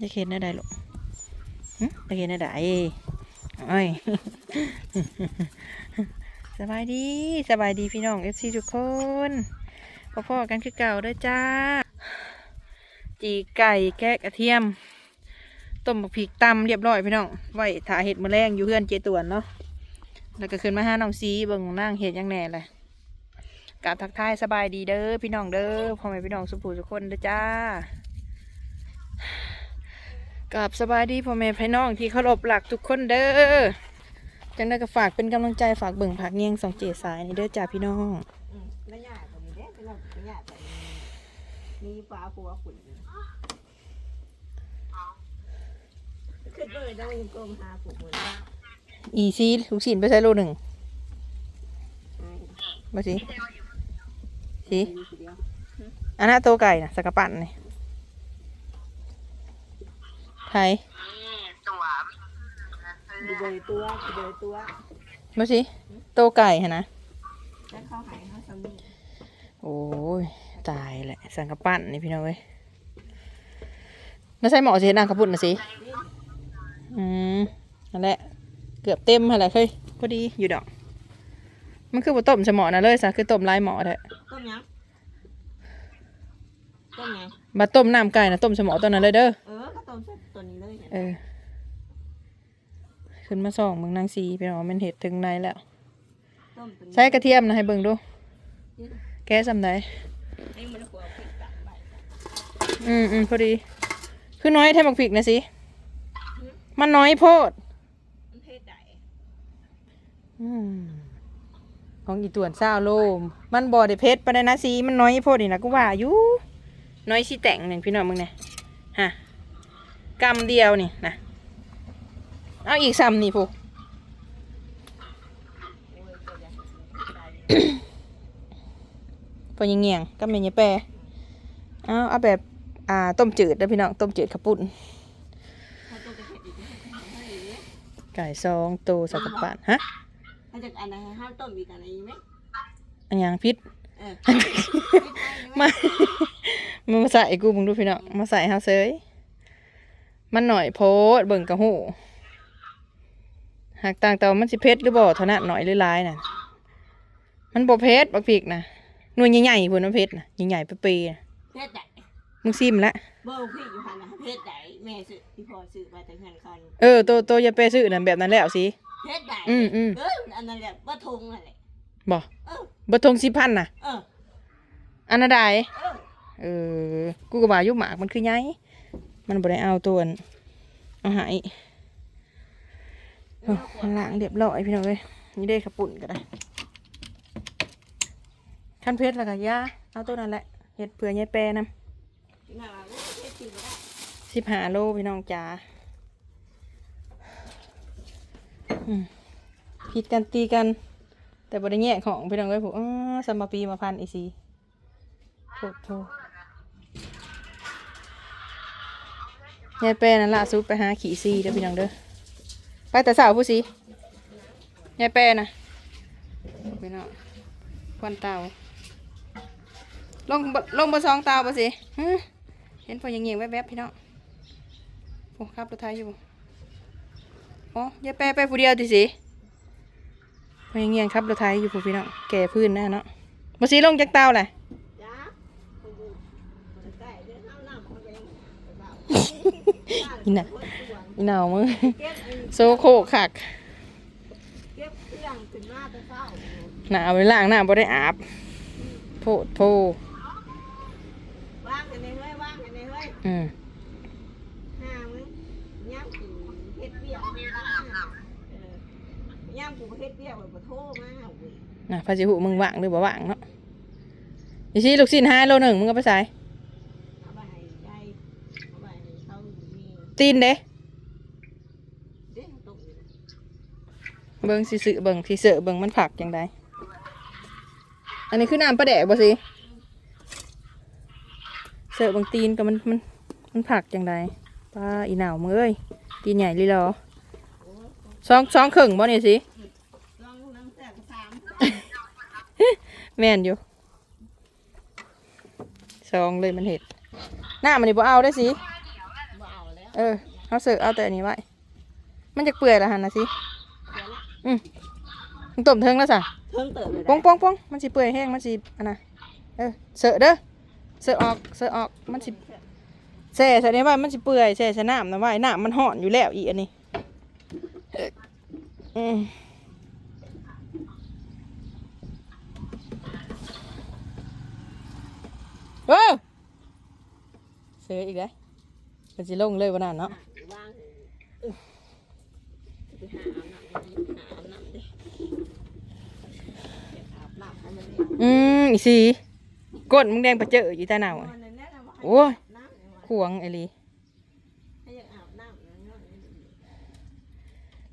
จะเห็นได้ใดลูกจะเห็นได้ใดโอ้ยสบายดีสบายดีพี่น้องเอฟซีทุกคนพ่อๆกันคือเก่าด้อจ้า จีไก่แกะกระเทียมต้มบักพริกตำเรียบร้อยพี่น้องไว้ถาเห็ดมะแรงอยู่เพื่อนเจตวนเนาะแล้วก็ขึ้นมาห้าน้องซีเบิ่งนั่งเห็ดยังแน่เลยกาบทักทายสบายดีเด้อพี่น้องเด้อพ่อแม่พี่น้องสุภูทุกคนเด้อจ้า กราบสบายดีพ่อแม่พี่น้องที่เคารพหลักทุกคนเด้อจังได้ก็ฝากเป็นกำลังใจฝากเบิ่งผักเงียงสองเจสายนี่เด้อจ้าพี่น้องอืมไม่ยาตรงนี้เด้ไม่ต้องไม่ยากแต่มีปลาปัวขุ่นขึ้นเลยต้องกลมหาผูกเหมือนอีซีลูกชิ้นไปใส่โลหนึ่งมาสิสิมีอันนั้นโตไก่นะสกปั่นนี่ ไทยดูเบยตัวดูเบยตัวมาสิโตวไก่ฮะนะแล้วเข้าหายเขาสามีโอ้ย ตายแหละ สังกะปั่นนี่พี่น้องเว้ยน่าใส่หมอสิเฮ็ดนางกระปุ่นนะสิ อืมนั่นแหละ เกือบเต็มอะไรเคยพอดีอยู่ดอก มันคือบ่ต้มสมอนะเลยซะคือต้มลายหมอแท้ต้มยังต้มไงมาต้มน้ำไก่นะต้มสมอตัวนั้นเลยเด้อเออ ก็ต้มตัวนี้เลยเนี่ยเออ ขึ้นมาส่องเบิ่งนางซีพี่น้องว่ามันเห็ดถึงไหนแล้ว ต้มตัวนี้ใช้กระเทียมนะให้เบิ่งดู แก้สำไดให้มันหัวพริกตัดใบอืมอืมพอดี คือน้อยแท้บักพริกนะสิ มันน้อยโพด มันเทศใดอืมของอีต่วนซาวโลม มันบ่ได้เพชรปานใดนะสีมันน้อยโพดนี่นะกูว่าอยู่น้อยสิแต่งหนึ่งพี่น้องมึงเนี่ยฮะ กำเดียวนี่นะเอาอีกซ้ำนี่พูโอ้ยตัวใหญ่ตายพอยังเงียงก็เมนยแปรเอาเอาแบบอ่าต้มจืดเด้อพี่น้องต้มจืดขับปุ่นถ้าตัวจะเผ็ดอีกจะเผ็ดให้อีกไก่ซองโตสักกะปานฮะถ้าจะอันไหนให้ห้ามต้มอีกอันไหนอีกไหมอันยังพิษเออมามาใส่กูมึงดูพี่น้องมาใส่เฮาเซย มันหน่อยโพดเบิ่งกะหูหากต่างแต่ว่ามันสิเพชรหรือบ่เท่านั้นหน่อยหรือหลายน่ะ มันบ่เพชรบักพริกน่ะหน่วยใหญ่ๆพุ่นมันเพชรน่ะใหญ่ๆเปรี้ยๆน่ะเพชรใดมึงซิมละเบอร์พี่อยู่หันนะเพชรใดแม่ซื้อพี่พอซื้อมาแต่เงินคันเออโตโตอย่าไปซื้อนั่นแบบนั้นแล้วสิเพชรใดอืมอืมเอออันนั้นแหละว่าทงอะไรบ่เออบ่ทงสิพันน่ะเอออันน่ะได้เออเออกูก็ว่าอยุหมากมันคือไง มันบ่ได้เอาตัวนเอาหายโอ้มันล้างเรียบร้อยพี่น้องเอ้ยนี่ได้ขับปุ่นก็ได้ขั้นเพชรแล้วก็ยาเอาตัวนั้นแหละเห็ดเผื่อยายแปรนพี่นาว่าเพชรกินไม่ได้ำสิบห้าโลพี่น้องจ๋าผิดกันตีกัน แต่บ่ได้แยกของพี่น้องเอ้ยผมสมปีมาพันอีซีโทษโทษ ยายแปรนั่นล่ะซุปไปหาขี่ซีเด้อพี่น้องเด้อไปแต่สาวผู้สียายแปรนะพี่น้องควันเตาลงบ่ลงบนซองเตาบ่สิฮึเห็นพอยังเงียงๆแวบๆพี่น้องโอ้ขับรถไทยอยู่อ๋อยายแปรไปผู้เดียวติสิพอยังเงียงๆขับรถไทยอยู่ผู้พี่น้องแก่พื้นแน่เนาะบ่สิลงจากเตาแหละ อีน่ะอีหนาวมึงเก็บไอ้โซโคคักหนาวไปล้างหน้าบ่ได้อาบโพดโพว่างกันในเฮ้ยว่างกันในเฮ้ยอืมหามึงย่ำกูเฮ็ดเบี้ยย่ำกูเฮ็ดเบี้ยบบโทรมาน่ะพาสิหูมึงว่างหรือบ่ว่างเนาะอีซี่ลูกชิ้นห้าโลหนึ่งมึงก็ไปใส่ เอาไปให้ยายเอาไปให้เขามี ตีนเด้เด้ตกอยู่เบิ่งสิซื้อเบิ่งสิเสอเบิ่งมันผักจังไดอันนี้คือน้ำปลาแดกบ่สิเสอเบิงตีนก็มันมันมันผักจังไดปลาอีหนาวมึงเอ้ยตีนใหญ่ลีหรอสองสองครึ่งบ่นี่สิแม่นอยู่สองเลยมันเห็ดหน้ามันนี่บ่เอาได้สิ อาแล้วเอเออเขาเสิร์ฟเอาแต่อันนี้ไว้ มันจะเปื่อยละหันนะสิเดี๋ยวละอืมมันต้มเทิงแล้วสะเพิ่งเติมเลยป้องป้องป้องมันสิเปื่อยแห้งมันสิอันน่ะเออเสิร์ฟเด้อเสิร์ฟออกเสิร์ฟออกมันสิแช่ใส่ในไว้มันสิเปื่อยแช่ใส่น้ำนะไว้น้ำมันห่อนอยู่แล้วอีอันนี้เอออืมเอ้าเสืออีกแล้ว มันสิลงเลยวันนั้นเนาะวางเออไปหาอาบน้ำหาอาบน้ำดิเก็บอาบน้ำให้มันเองอืมอีสีก้นมึงแดงประเจออยู่ใต้หนาวอะนนั้นแน่นะว่าให้โอ้ยน้ำเนี่ยว่ะขวงไอ้ลีให้อยากอาบน้ำนะเนาะ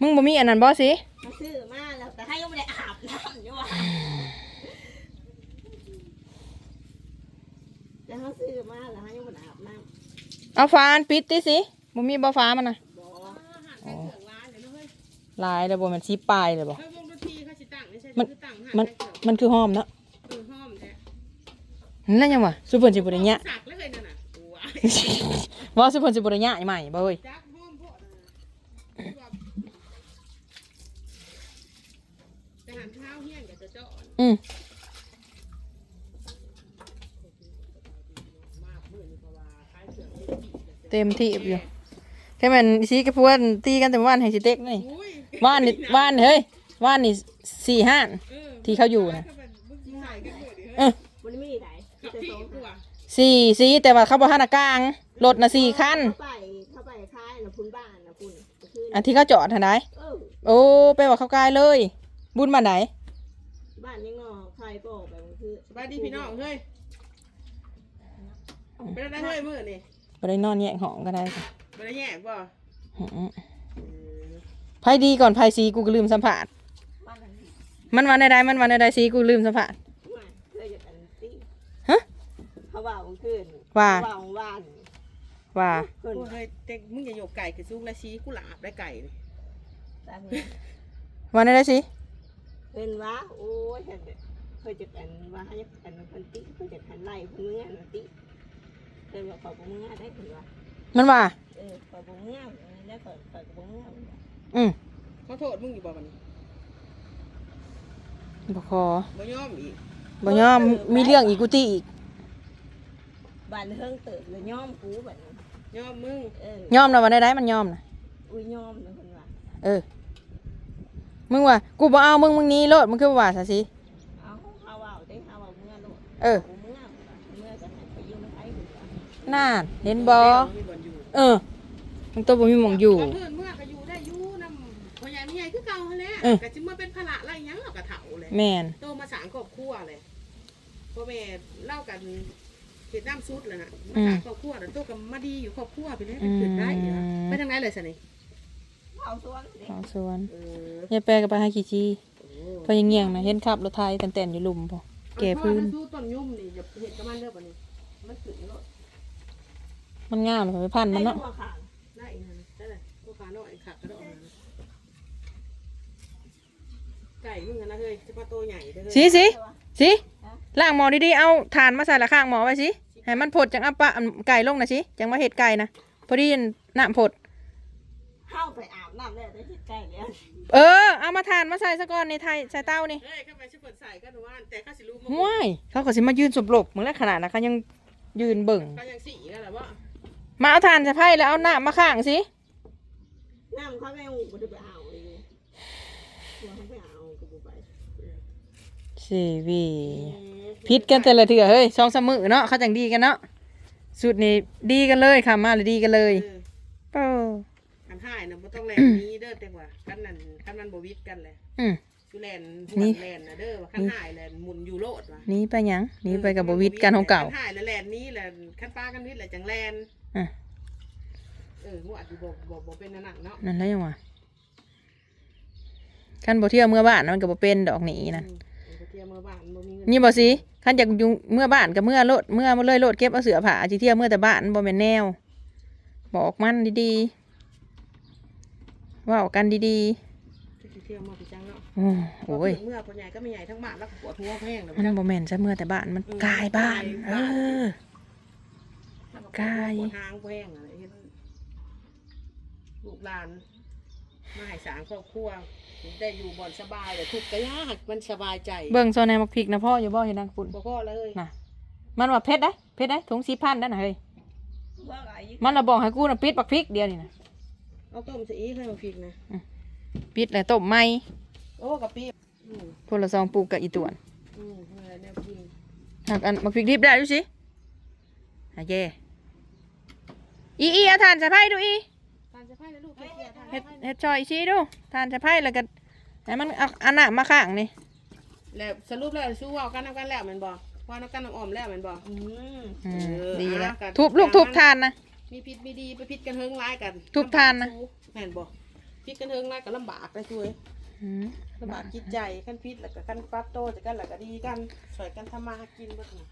มึงบ่มีอันนั้นบ่สิมาซื้อมาแล้วแต่ให้ยังไม่ได้อาบน้ำอยู่ว่ะแต่เขาซื้อมาแล้วให้ เอาฟ้าอันปิดติสิบ่มีบ่ฟ้ามันน่ะบ่อ๋อลายแล้วบ่มันสีปลายเลยบ่เฮ้ยวงดนตรีเขาสิตั้งนี่ใช่มันคือตั้งมันมันคือหอมเนาะเออห้อมแท้นั่นแหละยังวะสุเพิ่นสิบ่ได้ยะสักแล้วเลยนั่นน่ะว้ายว่าสุเพิ่นสิบ่ได้ยะใหม่บ่เว้ยจักห้อมพวกนั่นน่ะไปหันเท้าเฮี้ยนกับจะเจาะอืมมากมือนี่เพราะว่าคล้ายเสือ เต็มที่อยู่แค่มันสีกับพวนตีกันแต่ว่านให้สิเต็กนี่อุ้ยว่านนี่ว่านเฮ้ยว่านนี่สี่ห้านเออที่เขาอยู่นะถ้าเป็นมึงสิใส่กันหมดดิเอเฮ้ยอมันไม่ได้ขับจะพี่โซ่กูอะสี่สีแต่ว่าเขาบ่ทันน่ะกลางรถน่ะสี่คันเข้าไปเข้าไปคล้ายนะคุณบ้านนะคุณก็คืออันที่เขาจอดหั่นไดเออโอ้ไปว่าเขากายเลย บุญมาไหน บ้านยังงอใครก็ออกไปมันคือสบายดีพี่น้องเฮ้ยไปได้เฮ้ยมือนี่ บ่ได้นอนแยกห้องก็ได้ค่ะไปได้แย่บ่อืมเออไผดีก่อนไผสีกูก็ลืมสัมภาษณ์บ้านนั้นที่มันวันใดๆมันวันใดๆสีกูลืมสัมภาษณ์ว่าเคยจะกันตีฮะเขาว่ามันขึ้นว่าเขว่าว่านว่าขึ้นโอ้ยเฮ้ยเต็กมึงอย่าโยกไก่คือซุกและซีกูหลาบได้ไก่นี่ตามนี้วันใดๆสิเป็นว่าโอ้ยเห็นเด้อเคยจะกันว่าให้กันคนติเคยจะกันไล่พวกเมื่อนะติ เคยว่าขอพวกเมื่อได้ถึงว่ามันว่า เออขอพวกเมื่อแล้วขอขอพวกเมื่ออืมเขาโทษมึงอยู่บ่วันบ่ขอบ่ยอมอีกบ่ยอมมีเรื่องอีกกูตีอีกบ้านเฮิงเติบเลยย่อมกูแบบนี้ยอมมึงเออยอมนะวันใดๆมันยอมนะอุ้ยยอมนะคนว่าเออ มึงว่า กูบ่เอามึงมึงหนี้โลดมึงคือบ่ว่าซะสิเอาเอาเอาได้เอาเอาเมื่อโลดเออเมื่อเมื่อจะให้ไปยืมไอ้หัว น่านเห็นบ่มีบ่อนอยู่เออมึงตัวบ่มีหม่องอยู่กับเพื่อนเมื่อก็อยู่ได้อยู่นำพ่อใหญ่แม่ใหญ่คือเก่าหั่นแหละเออ ก็สิมาเป็นภาระอะไรหยังเราก็เฒ่าเลยแม่นโตมาสร้างครอบครัวเลยพ่อแม่เล่ากันเฮ็ดน้ำซุดเลยน่ะมาสร้างครอบครัวแล้วโตก็มาดีอยู่ครอบครัวไปเลยเป็นขึ้นได้อีกอะไปทางไหนเลยซะนี่เอาส่วนเด็กเอาสวนเออยายแปรก็ไปหาขี้ชีโอ้พอยังเงียงนะเห็นขับรถไทยแต่นๆอยู่หลุมพอแก่พื้นพ่อสู้ต้นยุ่มนี่อย่าเฮ็ดกับมันเด้อบัดนี้มันขึ้นแล้ว มันงามเลยไปพันมันเนาะได้อีกนะได้เลยพวกขาน้อยขากระโดดไก่มึงนนะเฮ้ยจะมาโตใหญ่เด้อสิสิสิล่างหมอดีๆเอาถ่านมาใส่ละข้างหมอไว้สิให้มันผดจังอัปปะไก่ลงนะสิจังมาเห็ดไก่นะพอดีน้ำผดเข้าไปอาบน้ำเลยได้จิตใจแล้วเออเอามาทานมาใส่ซะก่อนในไทยใส่เต้านี่เฮ้ยเข้าไปช่วยเปิดใส่กันหนูว่าแต่ข้าสิรู้ห้วยเขาก็สิมายืนสบหลบเหมือนแล้วขนาดนะเขายังยืนเบิ่งเขายังสีกันหรอวะ มาเอาทานใส่ไพ่แล้วเอาน้ำมาข้างสิน้ำเขาไม่เอาบ่ได้ไปเอาเลยตัวเขาไปเอาก็บ่ไปสิวีพิษกันแต่ละเถื่อเฮ้ยสองสามมือเนาะเขาจังดีกันเนาะสุดนี่ดีกันเลยค่ะมาเลยดีกันเลยเป้าอันท้ายนะบ่ต้องแลนนี้เด้อแต่ว่ากันนั่นกันมันบ่วิดกันเลยอืมชูแลนนี่แลนนะเด้อว่าขั้นท้ายแลนหมุนอยู่โลดว่ะหนี้ไปหยังหนี้ไปกับบวิดกันของเก่าขั้นท้ายแล้วแลนนี้แลนขั้นป้ากันวิดแหละจังแลน อะเออหัวอาจจะบ่บ่บ่เป็นนั่นน่ะเนาะนั่นแล้วยังวะคันบ่เที่ยวเมื่อบ้านมันก็บ่เป็นดอกหนีนะอืมเออไปเที่ยวเมื่อบ้านบ่มีเงินนี่บ่สิคันอยากอยู่เมื่อบ้านก็เมื่อโลดเมื่อมาเลยโลดเก็บเอาเสื้อผ้าสิเที่ยวเมื่อแต่บ้านบ่แม่นแนว บอกมันดีๆเว้ากันดีจะสิเที่ยวมาพี่จังเนาะๆอือโอ้ย เมื่อพ่อใหญ่ก็ไม่ใหญ่ทั้งบ้านแล้วก็ปวดหัวแพงเลยมันบ่แม่นซะเมื่อแต่บ้านมันกายบ้านเออกายป วดหางแพงอะไรเฮ็ดลูกหลานมาให้สร้างครอบครัวได้อยู่บ่อนสบายแต่ทุกข์ก็ยากมันสบายใจเบิ่งโซนในมักพริกนะพ่ออยู่บ่เห็นนางปุ่นบ่พอเลยน่ะมันว่าเพชรได้เพชรได้ถุงสีพันได้น่ะเฮ้ยเพื่ออะไรมันน่ะบอกให้กูน่ะปิดบักพริกเดียวนี่น่ะเอาต้มสีอีกให้มาพริกนะปิดแล้วต้มใหม่โอ้กะปิอืมพนละซองปลูกกับอีตวนอืมอะไรแนวกินหักอันมักพริกดิบได้ดูสิหาเย่ อีอีเอาทานใส่ไผ่ดูอีทานจะไพ่แล้วลูกเกลี่ยทานเฮ็ดเฮ็ดซอยอีซีดูทานใส่ไผ่แล้วก็ให้มันเอาอันน่ะมาข้างนี่แล้วสรุปแล้วสู้เว่ากันนำกันแล้วแม่นบ่ว่าน้ำกันน้ำอ้อมแล้วแม่นบ่อืมอืมเออดีแล้วอะกันทุบลูกทุบทานนะ มีพิษมีดีไปพิษกันเฮิงร้ายกันทุบทานนะ แม่นบ่พิษกันเฮิงร้ายก็ลำบากเลยช่วยอืมลำบากจิตใจขั้นพิษแล้วก็ขั้นปรับโตจะกันแล้วก็ดีกันสวยกันทำมาหากินเบิดน่ะ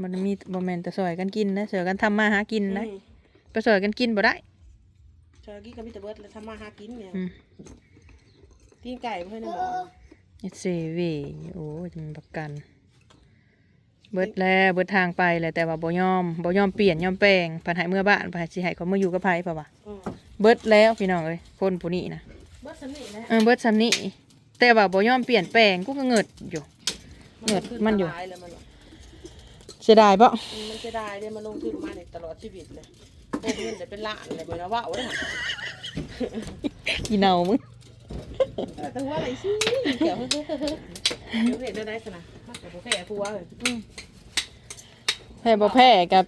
มันมีบ่แม่นแต่ซอยกันกินนะเสือกันทำมาหากินนะอืมไปซอยกันกินบ่ได้สวยกินก็มีแต่เบิดแล้วทำมาหากินเนี่ยอืมกินไก่เพื่อนหมอเอดเซเวโอ้ยมันประกัน เบิดแล้วเบิดทางไปแหละแต่ว่าบ่ยอมบ่ยอมเปลี่ยนยอมแปลงผันใหายเมื่อบ้านผันสิให้เขามาอยู่กับไผเปล่าวะอืมเบิดแล้วพี่น้องเอ้ยคนผู้นี้นะเบิดสนิทนะเออเบิดซำนี้แต่ว่าบ่ยอมเปลี่ยนแปลงกูก็เงิดอยู่เงิดมันอยู่ลายแล้วมัน เสียดายบ่อืมมันจะได้เลยมันลงทุนมาในตลอดชีวิตเลยโอ้เงินจะเป็นล้านเลยบ่นะว่าเอาได้หอีเนามึงแต่ว่าอะไรสิเกี่ยวเฮ้ยเฮ้ยเฮ้ยเดี๋ยวเห็นได้ได้สนะมันกับแพ้ผัวเลยแพ้บ่แพ้กับ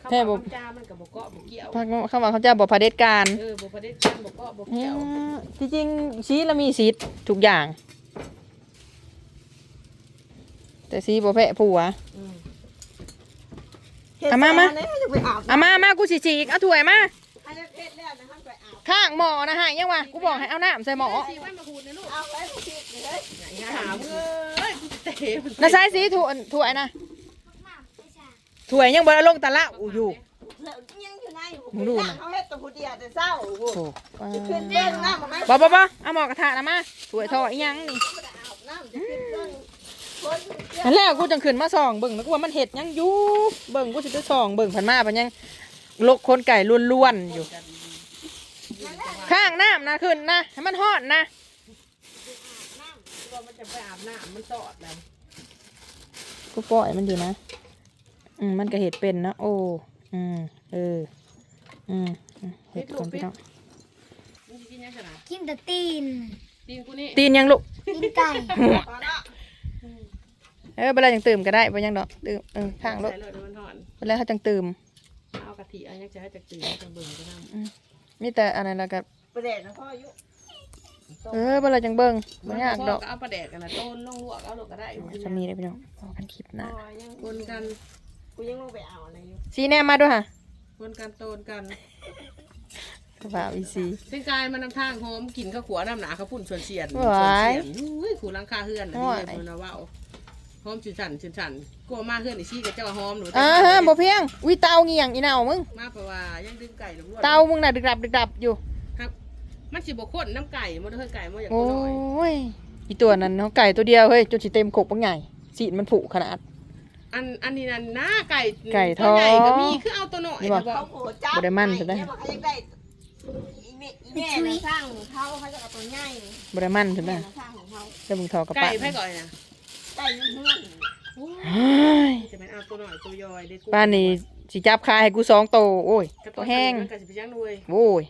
เข้าแพ้บ่มาจ้ามันกับบ่เกาะบ่เกี่ยวพักเขาว่าเขาเจะบ่เผด็จการเออบ่ประเด็นกันบ่เกาะบ่อืเกี่ยวมที่จริงซีละมีสิทธิ์ทุกอย่าง แต่ซีบ่แพ้ผัวอืม เอามามาเนี่ยจะไปอาบเอามามากูสิฉีกเอาถ้วยมาอันนี้เพชรแล้วนะท่านไปอาบข้างหม้อนะฮะยังวะกูบอกให้เอาน้ำใส่หม้อสีไว้มาขูดนะลูกเอาไว้ผู้ผิดเลยอย่าหาเอ้ยกูจะเตะมันนะใส่สีถ้วยถ้วยนะถ้วยยังบ่เอาลงตะละอูอยู่แล้วยังอยู่ในมึงดูนะเขาเฮ็ดแตัวผู้เดียวแต่เศร้าโอ้โหโอ้จะขึ้นเรื่องน้ำมาไหมบ่บ่บ่เอาหม้อกระทะนะมาถ้วยทออีหยังนี่ไม่ได้อาบ น้ำจะขึ้นเรื่องคนเดียวนั่นแหละกูจังขึ้นมาส่องเบิ่งแล้วกูว่ามันเห็ดหยังอยู่เบิ่งกูสิไปส่องเบิ่งผ่านมาพันยังลกคนไก่ล้วนๆอยู่ ข้างน้ำนะขึ้นนะให้มันฮอดนะตัวมันจะไปอาบน้ำมันตอดเลยกูปล่อยมันอยู่นะ อืมมันก็เห็ดเป็นนะโอ้อืมเอออืมอืมเห็ดคนพี่น้องมึงจะกินยังไงนะกินแต่ตีนตีนกูนี่ตีนยังลูกตีนไก่พอละ เออเวลาจังตื่มก็ได้บ่ยังดอกตื่มเออข้างลูกใส่เลยเดี๋ยวมันถอนเวลาเขาจังตื่มเอากะทิอันนี้จะให้จากตื่นจังเบิ่งก็ได้มีแต่อะไรแล้วก็ประเด็นนะพ่ออายุเออเวลาจังเบิ่งบ่ยากดอกเอาปลาแดกกันนะต้นลงลวกเอาลงก็ได้จะมีได้พี่น้องพอกันคลิปหอ๋นะอยังคนกันกูยังลงไปเอาอะไรอยู่ซีแนมมาด้วยค่ะคนกันโตนกันกระเป๋าอีซีเป็นกายมันนำทางหอมกินข้าวขัวน้ำหนาข้าวปุ่นส่วนเสียนหวายอุ้ยขู่ลังคาเฮือนหวายนี่นะว่า หอมชื่นฉันชื่นฉันกลัวมาเฮือนอีซี่กับเจ้าหอมหนูอ่าฮะบ่เพียงอุ้ยเตาเงียงอีเน่ามึงมาเพราะว่ายังดึงไก่ลงเตามึงน่ะดึกดับดึกดับอยู่ครับมันสิบ่ข้นน้ำไก่มันเฮือไก่มันอยากโอ้ตัวน้อยยอีตัวนั้นเนาะไก่ตัวเดียวเฮ้ยจนสิเต็มขกปังใหญ่สีมันผุขนาด อันอันนี้นั่นหน้าไก่ไก่ตัวใหญ่ทอดก็มีคือเอาตัวน้อยนี่บ่นะบอเขากโผล่จับบ่ได้มั่นซะได้เนี่ยบอกเขายังได้อีเมอีแม่น่ะสร้างของเขาเขาจะเอาตัวใหญ่บริมันใช่ไหมแม่น่ะสร้างของเขาจะมึงทอกระไก่ปะไผ่ก่อนนะ ไก่ยังเฮือนเฮ้ยจะเป็นเอาตัวน้อยตัวยอยได้กุ้งป้านนี่สิจับคายให้กูสองโตวโอ้ย กระตัวแห้ง มันก็สิไปย่างด้วย โอ้ย